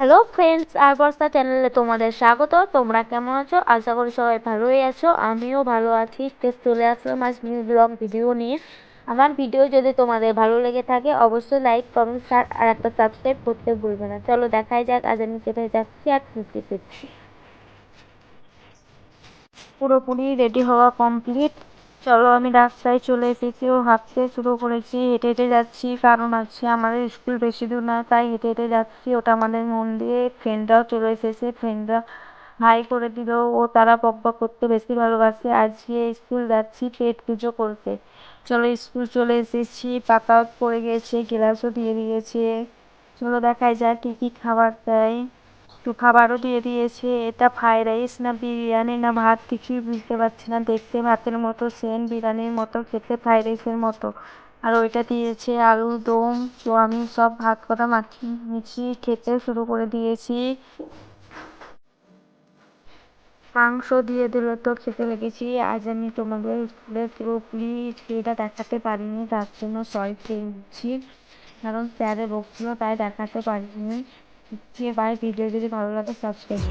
Hello friends আর বর্ষা চ্যানেলে তোমাদের স্বাগত। তোমরা কেমন আছো? আশা করি সবাই ভালোই আছো। আমিও ভালো আছি। চলে আসলাম আজ নিউ ব্লগ ভিডিও নিয়ে। আমার ভিডিও যদি তোমাদের ভালো লেগে থাকে, অবশ্যই লাইক কমেন্ট শেয়ার আর একটা সাবস্ক্রাইব করতে ভুলবে না। চলো দেখাই যাক। আজ আমি কোথায় যাচ্ছি আর কী করছি পুরোপুরি রেডি হওয়া কমপ্লিট চলো, আমি রাস্তায় চলে এসেছি। ও হাঁটতে শুরু করেছি। হেঁটে হেঁটে যাচ্ছি। কারণ আছে, আমাদের স্কুল বেশি দূর না, তাই হেঁটে হেঁটে যাচ্ছি। ওটা আমাদের মন দিয়ে ফ্রেন্ডরাও চলে এসেছে। ফ্রেন্ডরা হাই করে দিল। ও তারা বক করতে বেশি ভালোবাসে। আজকে স্কুল যাচ্ছি, পেট পুজো করতে। চলো, স্কুল চলে এসেছি। পাতাও পড়ে গিয়েছে গ্লাসও দিয়ে দিয়েছে। চলো, দেখাই যায় কী কী খাবার দেয়। একটু খাবারও দিয়ে দিয়েছে। এটা ফ্রাইড রাইস না বিরিয়ানি না ভাত কিছুই বুঝতে পারছি না। দেখতে ভাতের মতো সেম বিরিয়ানির মতো, খেতে ফ্রাইড রাইসের মতো। আর ওইটা দিয়েছে আলু দম। তো আমি সব ভাত কটা মাখিয়ে নিয়েছি খেতে শুরু করে দিয়েছি। মাংস দিয়ে দিল তো খেতে লেগেছি। আজ আমি তোমাদের স্কুলের পুরোপুরি সেটা দেখাতে পারিনি। তার জন্য সরি নিচ্ছি কারণ স্যারের রোগ ছিল তাই দেখাতে পারিনি। যে বাই ভিডিও যদি ভালো লাগে সাবস্ক্রাইব